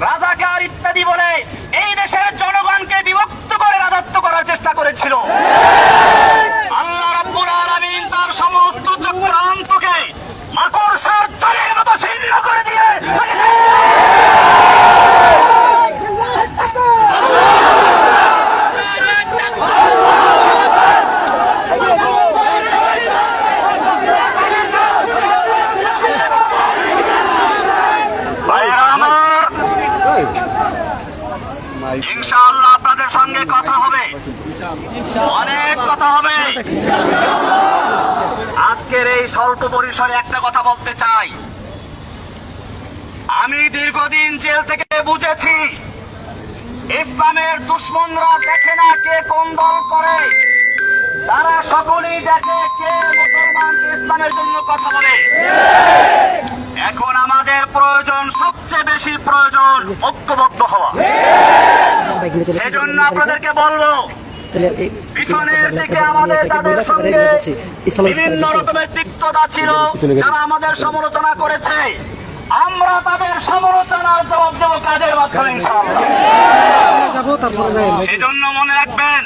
রাজাকার ইত্যাদি বলে ইনশাআল্লাহ আপনাদের সঙ্গে কথা হবে। অনেক কথা হবে। আজকের এই স্বল্প পরিসরে একটা কথা বলতে চাই। আমি দীর্ঘদিন জেল থেকে বুঝেছি, ইসলামের দুশ্মনরা দেখে না কে কোন দল করে। তারা সকলেই দেখে কে মুসলমানকে ইসলামের জন্য কথা বলে। এখন আমাদের প্রয়োজন সবচেয়ে বেশি প্রয়োজন ঐক্যবদ্ধ হওয়া। সেজন্য আপনাদেরকে বলব পিছনের দিকে আমাদের তাদের সঙ্গে বিভিন্ন রকমের তিক্ততা ছিল যারা আমাদের সমালোচনা করেছে। আমরা তাদের সমালোচনার জবাব দেবো কাজের মাধ্যমে ইনশাআল্লাহ। যাব তারপরে সেজন্য মনে রাখবেন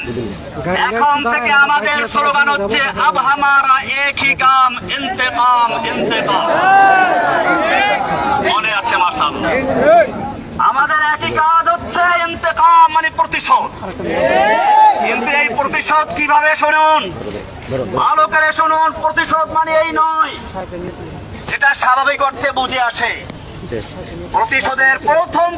এখন থেকে আমাদের স্লোগান হচ্ছে আব হামারা এক কাম ইন্তেকাম ইন্তেকাম। মনে আছে মাসাল্লাহ আমাদের একই কাজ হচ্ছে ইন্তেকাম মানে প্রতিশোধ? কিন্তু এই প্রতিশোধ কীভাবে শুনুন? ভালো করে শুনুন, প্রতিশোধ মানে এই নয়। যেটা স্বাভাবিক অর্থে বুঝে আসে। প্রতিশোধের প্রথম